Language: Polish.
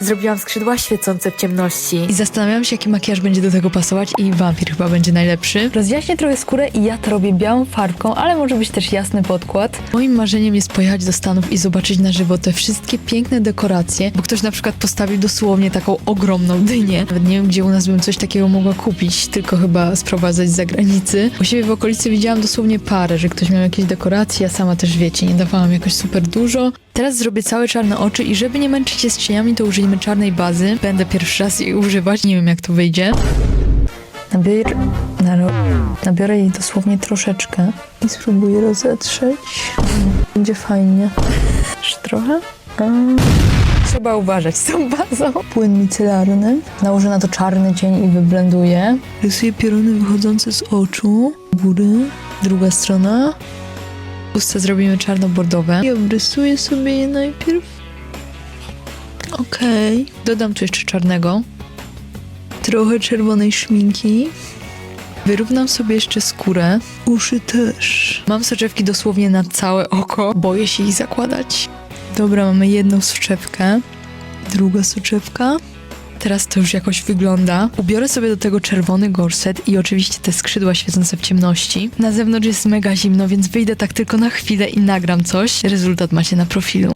Zrobiłam skrzydła świecące w ciemności. I zastanawiałam się, jaki makijaż będzie do tego pasować i wampir chyba będzie najlepszy. Rozjaśnię trochę skórę i ja to robię białą farbką, ale może być też jasny podkład. Moim marzeniem jest pojechać do Stanów i zobaczyć na żywo te wszystkie piękne dekoracje, bo ktoś na przykład postawił dosłownie taką ogromną dynię. Nawet nie wiem, gdzie u nas bym coś takiego mogła kupić, tylko chyba sprowadzać z zagranicy. U siebie w okolicy widziałam dosłownie parę, że ktoś miał jakieś dekoracje, ja sama też wiecie, nie dawałam jakoś super dużo. Teraz zrobię całe czarne oczy i żeby nie męczyć się z cieniami, to użyjemy czarnej bazy. Będę pierwszy raz jej używać, nie wiem jak to wyjdzie. Nabier... Nabiorę jej dosłownie troszeczkę i spróbuję rozetrzeć. Będzie fajnie. Jeszcze trochę. A. Trzeba uważać z tą bazą. Płyn micelarny. Nałożę na to czarny cień i wyblenduję. Rysuję pioruny wychodzące z oczu, góry, druga strona. Zrobimy czarno-bordowe. I obrysuję sobie je najpierw. Okej. Dodam tu jeszcze czarnego. Trochę czerwonej szminki. Wyrównam sobie jeszcze skórę. Uszy też. Mam soczewki dosłownie na całe oko. Boję się ich zakładać. Dobra, mamy jedną soczewkę. Druga soczewka. Teraz to już jakoś wygląda. Ubiorę sobie do tego czerwony gorset i oczywiście te skrzydła świecące w ciemności. Na zewnątrz jest mega zimno, więc wyjdę tak tylko na chwilę i nagram coś. Rezultat macie na profilu.